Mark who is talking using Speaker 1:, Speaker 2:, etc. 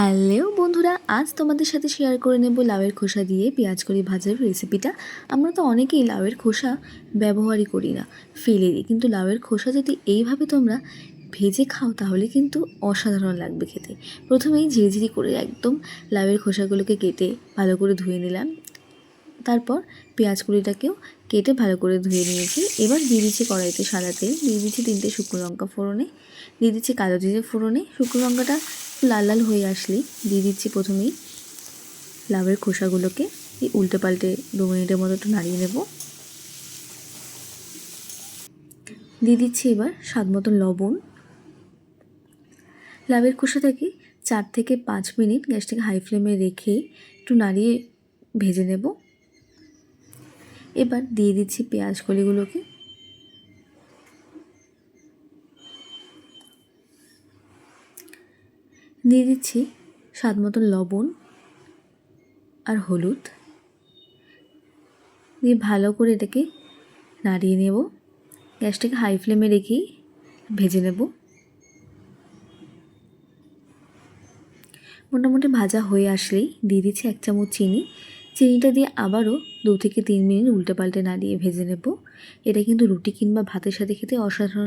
Speaker 1: Hello বন্ধুরা, আজ তোমাদের সাথে শেয়ার করে নেব লাউয়ের খোসা দিয়ে পেঁয়াজ করি ভাজার রেসিপিটা আমরা তো অনেকেই লাউয়ের খোসা ব্যবহারই করি না, ফেলে দিই। কিন্তু লাউয়ের খোসা যদি এইভাবে তোমরা ভেজে খাও, তাহলে কিন্তু অসাধারণ লাগবে খেতে। প্রথমেই ঝিরিঝিরি করে একদম লাউয়ের খোসাগুলোকে কেটে ভালো করে ধুয়ে নিলাম। তারপর পেঁয়াজ কুড়িটাকেও কেটে ভালো করে ধুয়ে নিয়েছি। এবার দিয়ে দিচ্ছি কড়াইতে সাদা তেল, দিয়ে দিচ্ছি তিনটে শুকনো লঙ্কা ফোড়নে, দিয়ে দিচ্ছি কালো জিরে ফোড়নে। শুকনো লঙ্কাটা লাল লাল হয়ে আসলেই দিয়ে দিচ্ছি প্রথমেই লাভের খোসাগুলোকে। এই উল্টে পাল্টে দু মিনিটের মতো একটু নাড়িয়ে নেব। দিয়ে দিচ্ছি এবার স্বাদ মতন লবণ। লাউয়ের খোসাটাকে চার থেকে পাঁচ মিনিট গ্যাসটাকে হাই ফ্লেমে রেখে একটু নাড়িয়ে ভেজে নেব। এবার দিয়ে দিচ্ছি পেঁয়াজ কলিগুলোকে। দিয়ে দিচ্ছি স্বাদ মতন লবণ আর হলুদ। দিয়ে ভালো করে এটাকে নাড়িয়ে নেব। গ্যাসটাকে হাই ফ্লেমে রেখেই ভেজে নেব। মোটামুটি ভাজা হয়ে আসলেই দিয়ে দিচ্ছি এক চামচ চিনি। চিনিটা দিয়ে আবারও দু থেকে তিন মিনিট উল্টে পাল্টে নাড়িয়ে ভেজে নেব। এটা কিন্তু রুটি কিংবা ভাতের সাথে খেতে অসাধারণ